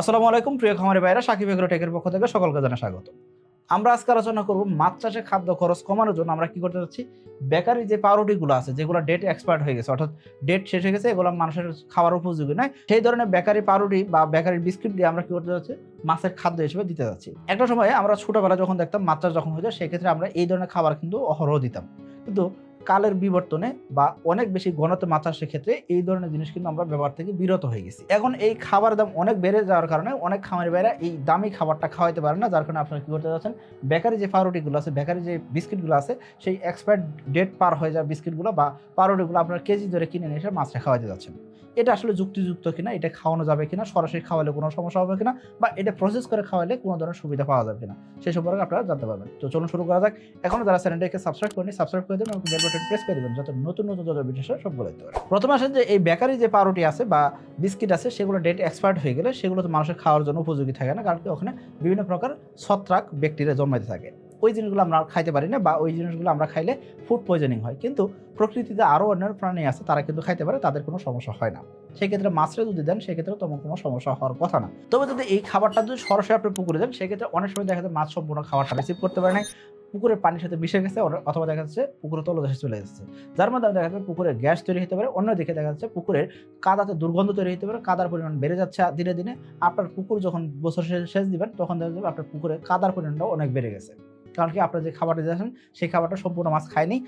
আসসালামু আলাইকুম, প্রিয় খামারি ভাইরা সাকিব এগ্রো টেকের পক্ষ থেকে সকলকে জানা স্বাগত। আমরা আজকে আলোচনা করব মাছ চাষে খাদ্য খরচ কমানোর জন্য আমরা কি করতে যাচ্ছি? বেকারি যে পাউরুটিগুলো আছে, যেগুলো ডেট এক্সপায়ার্ড হয়ে গেছে, অর্থাৎ ডেট শেষ হয়ে গেছে, এগুলো মানুষের খাওয়ার উপযোগী নয়। সেই ধরনের বেকারি পাউরুটি বা বেকারি বিস্কিট দিয়ে আমরা কি করতে যাচ্ছি? মাছের খাদ্য হিসেবে দিতে যাচ্ছি। একটা সময় আমরা ছোটবেলা যখন দেখতাম মাছ চাষ যখন হয়ে যায়, সেক্ষেত্রে আমরা এই ধরনের খাবার কিন্তু অহরহ দিতাম। কিন্তু কালের বিবর্তনে বা অনেক বেশি ঘনত্ব মাছ চাষের ক্ষেত্রে এই ধরনের জিনিস কিন্তু আমরা ব্যবহার থেকে বিরত হয়ে গেছি। এখন এই খাবার দাম অনেক বেড়ে যাওয়ার কারণে অনেক খামারি ভাইরা এই দামি খাবারটা খাওয়াইতে পারে না, যার কারণে আপনারা কী করতে যাচ্ছেন, বেকারি যে পাউরুটিগুলো আছে, বেকারি যে বিস্কিটগুলো আছে, সেই এক্সপায়ার ডেট পার হয়ে যাওয়া বিস্কিটগুলো বা পাউরুটিগুলো আপনার কেজি ধরে কিনে নিয়ে এসে মাছটা খাওয়াইতে যাচ্ছেন। এটা আসলে যুক্তিযুক্ত কিনা, এটা খাওয়ানো যাবে কিনা, সরাসরি খাওয়ালে কোনো সমস্যা হবে কিনা, বা এটা প্রসেস করে খাওয়ালে কোনো ধরনের সুবিধা পাওয়া যাবে কিনা সেই সম্পর্কে আপনারা জানতে পারবেন। তো চলুন শুরু করা যাক। এখনও যারা চ্যানেলটাকে সাবস্ক্রাইব করেনি সাবস্ক্রাইব করে দেবেন এবং বেল বাটন প্রেস করে দেবেন, যাতে নতুন নতুন যত ভিডিও সব বলে দিতে পারে প্রথমে আসেন যে এই বেকারি যে পাউরুটি আছে বা বিস্কিট আছে, সেগুলো ডেট এক্সপায়ার্ড হয়ে গেলে সেগুলো তো মানুষের খাওয়ার জন্য উপযোগী থাকে না, কারণ কি ওখানে বিভিন্ন প্রকার ছত্রাক ব্যাকটেরিয়া জন্মাইতে থাকে। ওই জিনিসগুলো আমরা খাইতে পারি না বা ওই জিনিসগুলো আমরা খাইলে ফুড পয়জনিং হয়। কিন্তু প্রকৃতিতে আরও অন্যান্য প্রাণী আছে, তারা কিন্তু খাইতে পারে, তাদের কোনো সমস্যা হয় না। সেক্ষেত্রে মাছটা যদি দেন, সেক্ষেত্রে তেমন কোনো সমস্যা হওয়ার কথা না। তবে যদি এই খাবারটা যদি সরাসরি আপনি পুকুরে দেন, সেক্ষেত্রে অনেক সময় দেখা যায় মাছ সম্পূর্ণ খাবারটা রিসিভ করতে পারে না পুকুরের পানির সাথে মিশে গেছে অথবা দেখা যাচ্ছে পুকুরের তলদেশে চলে যাচ্ছে যার মাধ্যমে দেখা যাচ্ছে পুকুরে গ্যাস তৈরি হতে পারে, অন্যদিকে দেখা যাচ্ছে পুকুরের কাদাতে দুর্গন্ধ তৈরি হতে পারে, কাদার পরিমাণ বেড়ে যাচ্ছে দিনে দিনে। আপনার পুকুর যখন বছর শেষে দিবেন, তখন দেখা যাবে আপনার পুকুরে কাদার পরিমাণটাও অনেক বেড়ে গেছে। কারণ কি আপনার যে খাবারটা দিয়েছেন সেই খাবারটা সম্পূর্ণ মাছ খায়নি।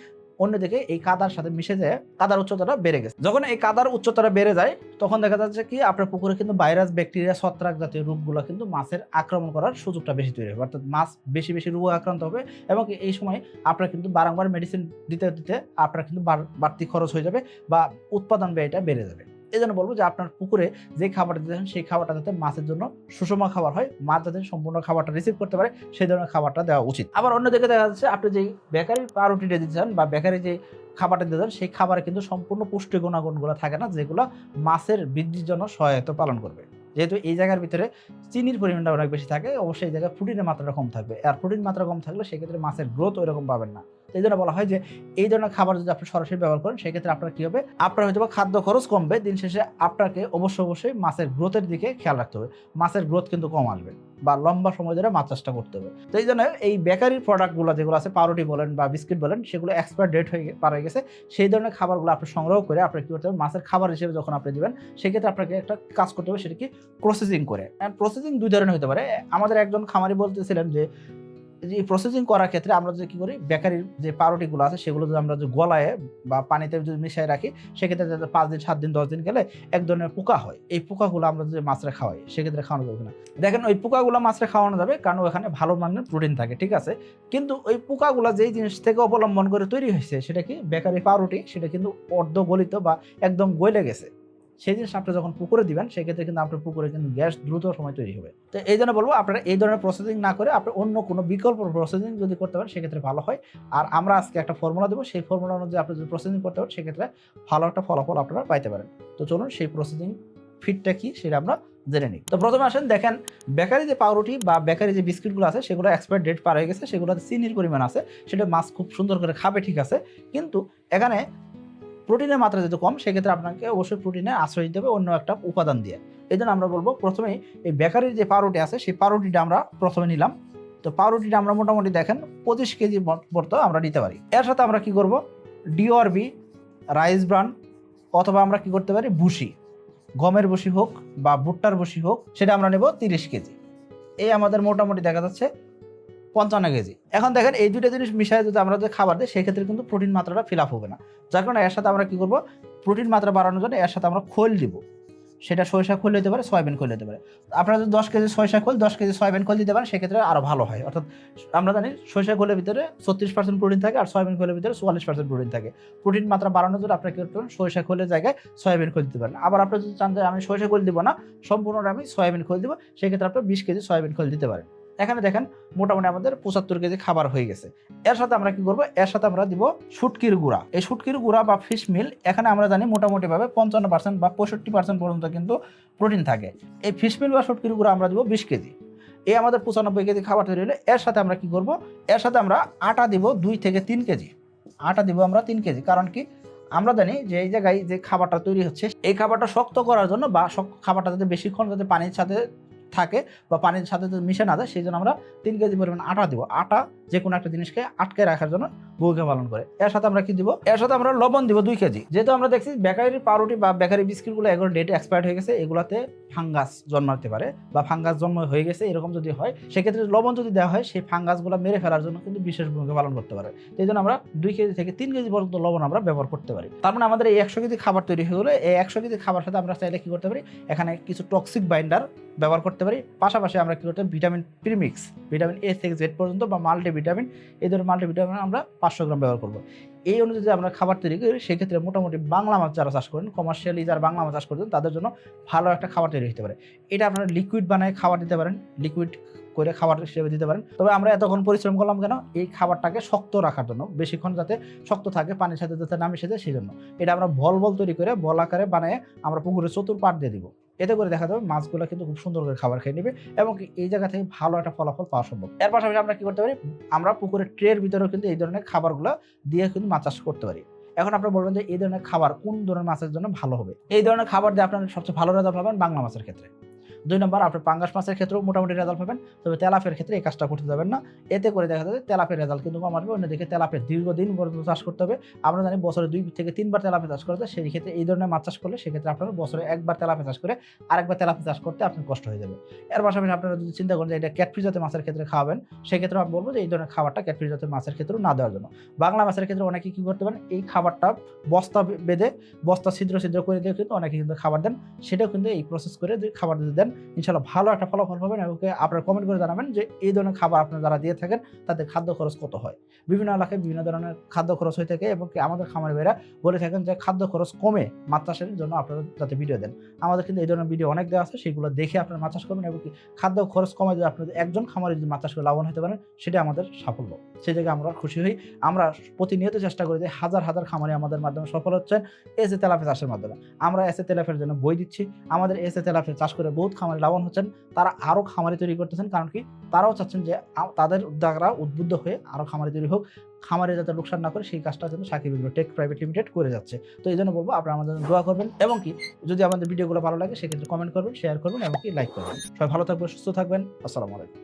অন্যদিকে এই কাদার সাথে মিশে যায় কাদার উচ্চতাটা বেড়ে গেছে। যখন এই কাদার উচ্চতাটা বেড়ে যায়, তখন দেখা যাচ্ছে কি আপনার পুকুরে কিন্তু ভাইরাস, ব্যাকটেরিয়া, ছত্রাক জাতীয় রোগগুলো কিন্তু মাছের আক্রমণ করার সুযোগটা বেশি তৈরি হবে অর্থাৎ মাছ বেশি বেশি রোগ আক্রান্ত হবে এবং এই সময় আপনার কিন্তু বারংবার মেডিসিন দিতে দিতে আপনার কিন্তু বাড়তি খরচ হয়ে যাবে বা উৎপাদন ব্যয়টা বেড়ে যাবে। এই জন্য বলব যে আপনার পুকুরে যে খাবারটা দিতেছেন সেই খাবারটা যাতে মাছের জন্য সুষম খাবার হয়, মাছ যাতে সম্পূর্ণ খাবারটা রিসিভ করতে পারে, সেই ধরনের খাবারটা দেওয়া উচিত। আবার অন্যদিকে দেখা যাচ্ছে, আপনি যেই বেকারি পাউরুটিটা দিচ্ছেন বা বেকারি যে খাবারটা দিতেছেন সেই খাবারে কিন্তু সম্পূর্ণ পুষ্টি গুণাগুণগুলো থাকে না, যেগুলো মাছের বৃদ্ধির জন্য সহায়তা পালন করবে। যেহেতু এই জায়গার ভিতরে চিনির পরিমাণটা অনেক বেশি থাকে, অবশ্যই এই জায়গায় প্রোটিনের মাত্রাটা কম থাকবে। আর প্রোটিন মাত্রা কম থাকলে সেক্ষেত্রে মাছের গ্রোথ ওইরকম পাবেন না। এই জন্য বলা হয় যে এই ধরনের খাবার যদি আপনি সরাসরি ব্যবহার করেন, সেক্ষেত্রে আপনার কী হবে? আপনার হয়তো খাদ্য খরচ কমবে, দিন শেষে আপনাকে অবশ্যই অবশ্যই মাছের গ্রোথের দিকে খেয়াল রাখতে হবে। মাছের গ্রোথ কিন্তু কম আসবে বা লম্বা সময় ধরে মাছ চাষটা করতে হবে। তো এই জন্য এই বেকারির প্রোডাক্টগুলো যেগুলো আছে, পাউরুটি বলেন বা বিস্কিট বলেন, সেগুলো এক্সপায়ার ডেট হয়ে পার হয়ে গেছে। সেই ধরনের খাবারগুলো আপনি সংগ্রহ করে আপনি কী করতে হবে? মাছের খাবার হিসেবে যখন আপনি দিবেন, সেক্ষেত্রে আপনাকে একটা কাজ করতে হবে, সেটা কি? প্রসেসিং করে। প্রসেসিং দুই ধরনের হতে পারে। আমাদের একজন খামারি বলতেছিলেন যে এই প্রসেসিং করার ক্ষেত্রে আমরা যে কি করি, বেকারির যে পাউরুটিগুলো আছে, সেগুলো যদি আমরা যদি গলায় বা পানিতে যদি মিশিয়ে রাখি, সেক্ষেত্রে যাতে পাঁচ দিন, সাত দিন, দশ দিন গেলে এক ধরনের পোকা হয়। এই পোকাগুলো আমরা যদি মাছরা খাওয়াই, সেক্ষেত্রে খাওয়ানো যাবে না দেখেন, ওই পোকাগুলো মাছরা খাওয়ানো যাবে কারণ ওখানে ভালো মানের প্রোটিন থাকে, ঠিক আছে? কিন্তু ওই পোকাগুলো যেই জিনিস থেকে অবলম্বন করে তৈরি হয়েছে, সেটা কি? বেকারি পাউরুটি, সেটা কিন্তু অর্ধ গলিত বা একদম গলে গেছে। সেই জিনিস আপনি যখন পুকুরে দিবেন, সেক্ষেত্রে কিন্তু আপনার পুকুরে কিন্তু গ্যাস দ্রুত সময় তৈরি হবে। তো এই জন্য বলব, আপনারা এই ধরনের প্রসেসিং না করে আপনি অন্য কোনো বিকল্প প্রসেসিং যদি করতে পারেন, সেক্ষেত্রে ভালো হয়। আর আমরা আজকে একটা ফর্মুলা দেবো, সেই ফর্মুলা অনুযায়ী আপনি যদি প্রসেসিং করতে পারেন, সেক্ষেত্রে ভালো একটা ফলাফল আপনারা পাইতে পারেন। তো চলুন, সেই প্রসেসিং ফিটটা কি সেটা আমরা জেনে নিই। তো প্রথমে আসেন, দেখেন, বেকারি যে পাউরুটি বা বেকারি যে বিস্কিটগুলো আছে, সেগুলো এক্সপায়ার ডেট পার হয়ে গেছে, সেগুলোতে চিনির পরিমাণ আছে, সেটা মাছ খুব সুন্দর করে খাবে, ঠিক আছে। কিন্তু এখানে প্রোটিনের মাত্রা যেহেতু কম, সেক্ষেত্রে আপনাকে অবশ্যই প্রোটিনে আশ্রয় দিতে হবে অন্য একটা উপাদান দিয়ে। এই জন্য আমরা বলব প্রথমেই এই বেকারির যে পাউরুটি আছে, সেই পাউরুটিটা আমরা প্রথমে নিলাম। তো পাউরুটিটা আমরা মোটামুটি দেখেন পঁচিশ কেজি মতো আমরা নিতে পারি। এর সাথে আমরা কি করব? ডিওআরবি, রাইস ব্রান অথবা আমরা কি করতে পারি? ভুসি। গমের বসি হোক বা ভুট্টার বসি হোক, সেটা আমরা নেব তিরিশ কেজি। এই আমাদের মোটামুটি দেখা যাচ্ছে পঞ্চান্ন কেজি। এখন দেখেন এই দুটো জিনিস মিশায় যদি আমরা যে খাবার দিই, সেক্ষেত্রে কিন্তু প্রোটিন মাত্রাটা ফিল আপ হবে না। যার কারণে এর সাথে আমরা কী করব? প্রোটিন মাত্রা বাড়ানোর জন্য এর সাথে আমরা খোল দিব। সেটা সরিষা খোল হতে পারে, সয়াবিন খোল হতে পারে। আপনারা যদি দশ কেজি সরিষা খোল, দশ কেজি সয়াবিন খোল দিতে পারেন, সেক্ষেত্রে আরও ভালো হয়। অর্থাৎ আমরা জানি সরিষা খোলের ভিতরে ছত্রিশ পার্সেন্ট প্রোটিন থাকে আর সয়াবিন খোলের ভিতরে চুয়াল্লিশ পার্সেন্ট প্রোটিন থাকে। প্রোটিন মাত্রা বাড়ানোর জন্য আপনারা কি করতে পারেন? সরিষা খোলের জায়গায় সয়াবিন খোল দিতে পারেন। আবার আপনি যদি চান যে আমি সরিষা খোল দিব না, সম্পূর্ণটা আমি সয়াবিন খোল দিব, সেক্ষেত্রে আপনার বিশ কেজি সয়াবিন খোল দিতে পারেন। এখানে দেখেন মোটামুটি আমাদের পঁচাত্তর কেজি খাবার হয়ে গেছে। এর সাথে আমরা কি করব? এর সাথে আমরা দিব শুটকির গুঁড়া। এই শুটকির গুঁড়া বা ফিশ মিল এখানে আমরা জানি মোটামুটিভাবে পঞ্চান্ন পার্সেন্ট বা পঁয়ষট্টি পার্সেন্ট পর্যন্ত কিন্তু প্রোটিন থাকে। এই ফিশ মিল বা শুটকির গুঁড়া আমরা দিব বিশ কেজি। এই আমাদের পঁচানব্বই কেজি খাবার তৈরি হলে এর সাথে আমরা কি করব? এর সাথে আমরা আটা দিব দুই থেকে তিন কেজি। আটা দিব আমরা তিন কেজি। কারণ কি? আমরা জানি যে এই জায়গায় যে খাবারটা তৈরি হচ্ছে, এই খাবারটা শক্ত করার জন্য বা খাবারটা যাতে বেশিক্ষণ যাতে পানির সাথে থাকে বা পানির সাথে যদি মিশে না যায় সেই জন্য আমরা তিন কেজি পরিমাণ আটা দিব। আটা যে কোনো একটা জিনিসকে আটকে রাখার জন্য ভূমিকা পালন করে। এর সাথে আমরা কি দিব? এর সাথে আমরা লবণ দিব দুই কেজি। যেহেতু আমরা দেখছি বেকারির পাউরুটি বা বেকারি বিস্কিটগুলো এগুলো ডেটে এক্সপায়ার্ড হয়ে গেছে, এগুলাতে ফাঙ্গাস জন্মাতে পারে বা ফাঙ্গাস জন্ম হয়ে গেছে, এরকম যদি হয়, সেক্ষেত্রে লবণ যদি দেওয়া হয়, সেই ফাঙ্গাসগুলো মেরে ফেলার জন্য কিন্তু বিশেষ ভূমিকা পালন করতে পারে। এই জন্য আমরা দুই কেজি থেকে তিন কেজি পর্যন্ত লবণ আমরা ব্যবহার করতে পারি। তার মানে আমাদের এই একশো কেজি খাবার তৈরি হয়ে গেলে, এই একশো কেজি খাবার সাথে আমরা চাইলে কি করতে পারি? এখানে কিছু টক্সিক বাইন্ডার ব্যবহার করতে পারি। পাশাপাশি আমরা কি করতে ভিটামিন প্রিমিক্স ভিটামিন এ থেকে জেড পর্যন্ত বা মাল্টিভিটামিন এই ধরনের মাল্টিভিটামিন আমরা পাঁচশো গ্রাম ব্যবহার করব। এই অনুযায়ী আমরা খাবার তৈরি করি, সেক্ষেত্রে মোটামুটি বাংলা মাছ যারা চাষ করেন কমার্শিয়ালি যারা বাংলা মাছ চাষ করছেন তাদের জন্য ভালো একটা খাবার তৈরি হতে পারে। এটা আপনারা লিকুইড বানায় খাবার দিতে পারেন লিকুইড করে খাবার হিসেবে দিতে পারেন। তবে আমরা এতক্ষণ পরিশ্রম করলাম কেন? এই খাবারটাকে শক্ত রাখার জন্য, বেশিক্ষণ যাতে শক্ত থাকে, পানির সাথে যাতে না মিশে যায় সেই জন্য এটা আমরা বল বল তৈরি করে, বল আকারে বানিয়ে আমরা পুকুরের চতুর পাট দিয়ে দিব। এতে করে দেখা যাবে মাছগুলো কিন্তু খুব সুন্দর করে খাবার খেয়ে নেবে এবং এই জায়গা থেকে ভালো একটা ফলাফল পাওয়া সম্ভব। এর পাশাপাশি আমরা কি করতে পারি? আমরা পুকুরের ট্রের ভিতরেও কিন্তু এই ধরনের খাবারগুলো দিয়ে কিন্তু মাছ চাষ করতে পারি। এখন আপনারা বলবেন যে এই ধরনের খাবার কোন ধরনের মাছের জন্য ভালো হবে? এই ধরনের খাবার দিয়ে আপনারা সবচেয়ে ভালো রেজাল্ট পাবেন বাংলা মাছের ক্ষেত্রে। দুই নম্বর আপনার পাঙ্গাস মাছের ক্ষেত্রেও মোটামুটি রেজাল্ট পাবেন, তবে তেলাপের ক্ষেত্রে এই কাজটা করতে যাবেন না। এতে করে দেখা যাবে তেলাপের রেজাল্ট কিন্তু কম আসবে। অন্যদিকে তেলাপের দীর্ঘদিন পর্যন্ত চাষ করতে হবে। আমরা জানি বছরে দুই থেকে তিনবার তেলাপে চাষ করতে সেই ক্ষেত্রে এই ধরনের মাছ চাষ করলে সেক্ষেত্রে আপনার বছরে একবার তেলাপে চাষ করে আরেকবার তেলাপে চাষ করতে আপনার কষ্ট হয়ে যাবে। এর পাশাপাশি আপনারা যদি চিন্তা করেন যে এটা ক্যাটফিস জাতের মাছের ক্ষেত্রে খাওয়াবেন সেক্ষেত্রে আমি বলব যে এই ধরনের খাবারটা ক্যাটফিস জাতের মাছের ক্ষেত্রেও না দেওয়ার জন্য। বাংলা মাছের ক্ষেত্রে অনেকে কী করতে পারেন, এই খাবারটা বস্তা বেঁধে, বস্তা ছিদ্র ছিদ্র করে দিয়ে কিন্তু অনেকে কিন্তু খাবার দেন। সেটাও কিন্তু এই প্রসেস করে খাবার যদি দেন। ইনশাল্লাহ ভালো একটা ফলাফল পাবেন এবং আপনারা কমেন্ট করে জানাবেন যে এই ধরনের খাবার আপনারা যারা দিয়ে থাকেন, তাদের খাদ্য খরচ কত হয়? বিভিন্ন এলাকায় বিভিন্ন ধরনের খাদ্য খরচ হয়ে থাকে এবং আমাদের খামার ভাইরা বলে থাকেন যে খাদ্য খরচ কমে মাছ চাষের জন্য আপনারা যাতে ভিডিও দেন। আমাদের কিন্তু এই ধরনের ভিডিও অনেক দেওয়া আছে, সেগুলো দেখে আপনারা মাছ চাষ করবেন এবং খাদ্য খরচ কমে যদি আপনাদের একজন খামারে যদি মাছ চাষ করে লাভবান হতে পারেন সেটা আমাদের সাফল্য। সেই জায়গায় আমরা খুশি হই। আমরা প্রতিনিয়ত চেষ্টা করি যে হাজার হাজার খামারে আমাদের মাধ্যমে সফল হচ্ছেন এসে তেলাপে চাষের মাধ্যমে। আমরা এসে তেলাপের জন্য বই দিচ্ছি। আমাদের এসে তেলাপে চাষ করে বহুত খামারে লাভবান হচ্ছেন, তারা আরও খামারি তৈরি করতেছেন। কারণ কি? তারাও চাচ্ছেন যে তাদের উদ্যোগরা উদ্বুদ্ধ হয়ে আরও খামারি তৈরি হোক। খামারে যাতে লোকসান না করে সেই কাজটা যেন সাকিব টেক প্রাইভেট লিমিটেড করে যাচ্ছে। তো এই জন্য বলব আপনারা আমাদের দোয়া করবেন এবং কি, যদি আমাদের ভিডিওগুলো ভালো লাগে সেক্ষেত্রে কমেন্ট করবেন শেয়ার করবেন এবং কি লাইক করবেন। সবাই ভালো থাকবেন, সুস্থ থাকবেন। আসসালামু আলাইকুম।